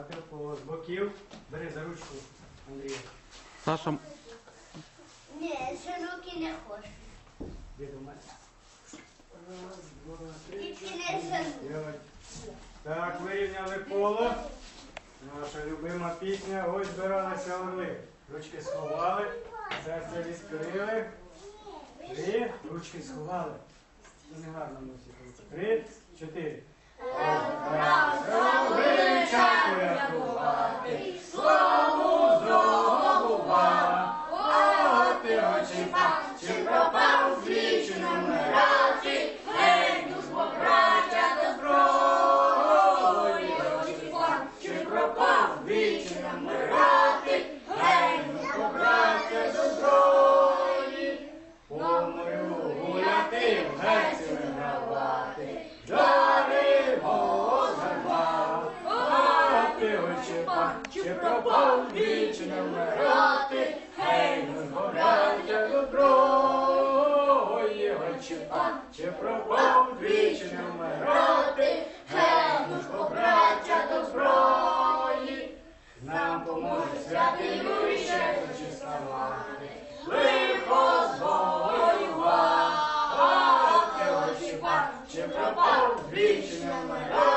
а ти по з боків бери за ручку Андрія. Саша, Ні, шинуки не хочу. Де до мене? Раз, два, три, Тільки не шинуки. п'ять. Так, вирівняли коло. Наша любима пісня. Ось збиралися орли. Ручки сховали, серце відкрили. Три, ручки сховали. Ну, не гарно робимо. Три, чотири. А очі пак, чи пропав двічі номерати, гей, ну згоряття до зброї. Очі пак, чи пропав двічі номерати, гей, ну згоряття до зброї. Нам поможе святий Юрій ще хоче ставати, лихо звоювати, очі пак, чи пропав двічі номера.